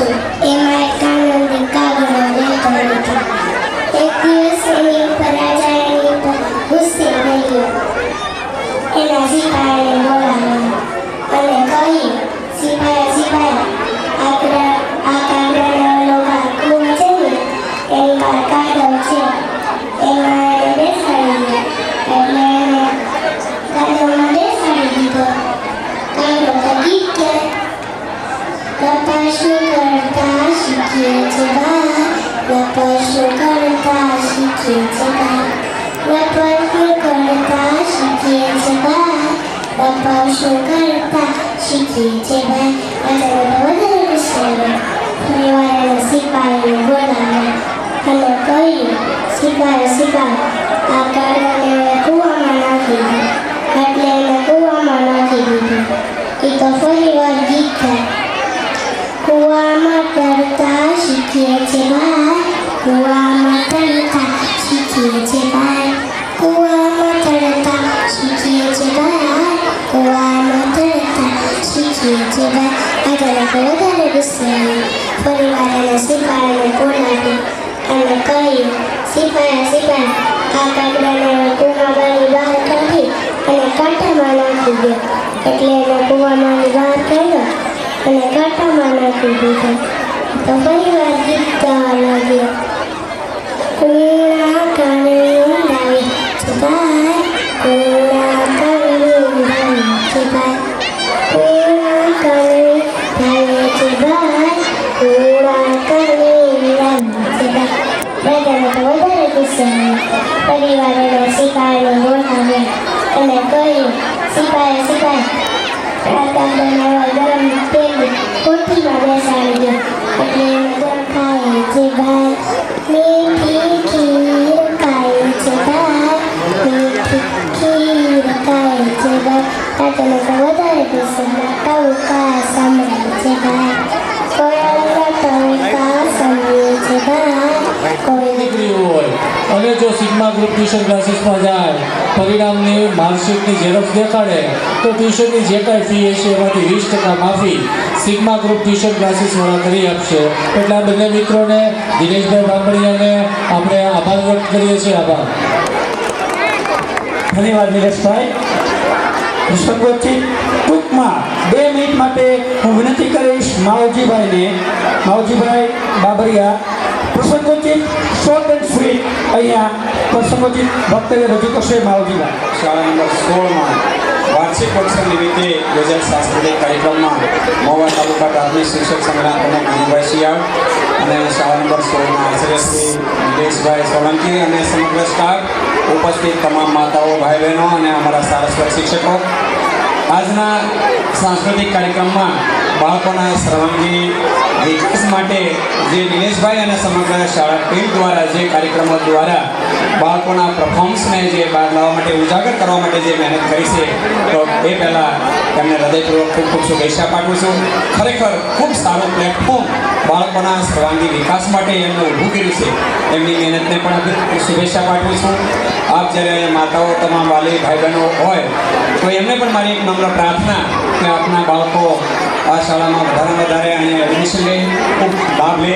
હતું એમાં એક કાનૂની કાગળો રહેતો હતો એક દિવસ એની ઉપર રાજા એની ઉપર ગુસ્સે થઈ ગયો એના સિપાહીને બોલાવ્યો અને કહ્યું સિપાહી સિપાહી આપણે આ કાગળનો ભાગ ખૂબ છે ને એની પર કાગળ છે એમાં dzieci dać, ja poszło korytarzy, dzieci dać. Ja poszło korytarzy, dzieci dać, ja poszło korytarzy, dzieci dać. Ja to było do wyszenia, pliwają sypają woda. Ale to i sypają, sypają, a parę nie kuła ma na chwilę. Ale nie kuła ma na chwilę. I to foliwa dzikę. Kuama tarta shikie chebai Kuama tarta shikie chebai Kuama tarta shikie yang Kuama tarta shikie chebai Agana kolagana gusani Parivarana siparana kunani Anakayu sipaya sipaya Kakagdana kumabani bahakari Anakata manakubya Katlena kumabani bahakari Panagata Manakudita Tapayavaditavadya Kuna Kanayundai Chitai Kuna Kanayundai Chitai Kuna Kanayundai Chitai Kuna Kanayundai Chitai Vedana Tavadana Kusana Parivara Sikaya Namo Hame Kanakari Sikaya Sikaya ભાઈ કોઈ હોય. અને જો sigma group tuition ક્લાસીસમાં જાય, પરિણામની માર્કશીટની xerox દેખાડે, તો ટ્યુશનની જે કાંઈ ફી હશે એમાંથી વીસ ટકા માફી સિગ્મા ગ્રુપ ટ્યુશન ક્લાસીસવાળા કરી આપશે. એટલે આ બંને મિત્રોને, દિનેશભાઈ બાંકડીયાને આપણે આભાર વ્યક્ત કરીએ છીએ. આભાર. ધન્યવાદ નિલેશભાઈ સંગોથી ટૂંકમાં બે મિનિટ માટે હું વિનંતી કરીશ માવજીભાઈને. માવજીભાઈ બાબરિયા પ્રસંગોચિત શોર્ટ એન્ડ ફ્રી અહીંયા પ્રસંગોચિત ભક્તને રજૂ કરશે માવજીભાઈ શાળા નંબર સોળમાં વાર્ષિક ઉત્સવ નિમિત્તે યોજાયેલ સાંસ્કૃતિક કાર્યક્રમમાં મહુવા તાલુકા પ્રાથમિક શિક્ષક સંઘના પ્રમુખ મનુભાઈ શિયાળ અને શાળા નંબર સોળના આચાર્ય શ્રી નિલેશભાઈ સોલંકી અને સમગ્ર સ્ટાફ ઉપસ્થિત તમામ માતાઓ ભાઈ બહેનો અને અમારા સારસ્વત શિક્ષકો આજના સાંસ્કૃતિક કાર્યક્રમમાં બાળકોના સર્વાંગી વિકાસ માટે જે દિનેશભાઈ અને સમગ્ર શાળા ટીમ દ્વારા જે કાર્યક્રમો દ્વારા બાળકોના પરફોર્મન્સને જે બહાર લાવવા માટે ઉજાગર કરવા માટે જે મહેનત કરી છે, તો એ પહેલાં તેમને હૃદયપૂર્વક ખૂબ ખૂબ શુભેચ્છા પાઠવું છું. ખરેખર ખૂબ સારું પ્લેટફોર્મ બાળકોના સર્વાંગી વિકાસ માટે એમનું ઊભું કર્યું છે. એમની મહેનતને પણ શુભેચ્છા પાઠવું છું. આપ જ્યારે માતાઓ તમામ વાલી ભાઈ બહેનો હોય, તો એમને પણ મારી એક નમ્ર પ્રાર્થના કે આપના બાળકો આ શાળામાં વધારે વધારે અહીંયા એડમિશન લે ખૂબ લાભ લે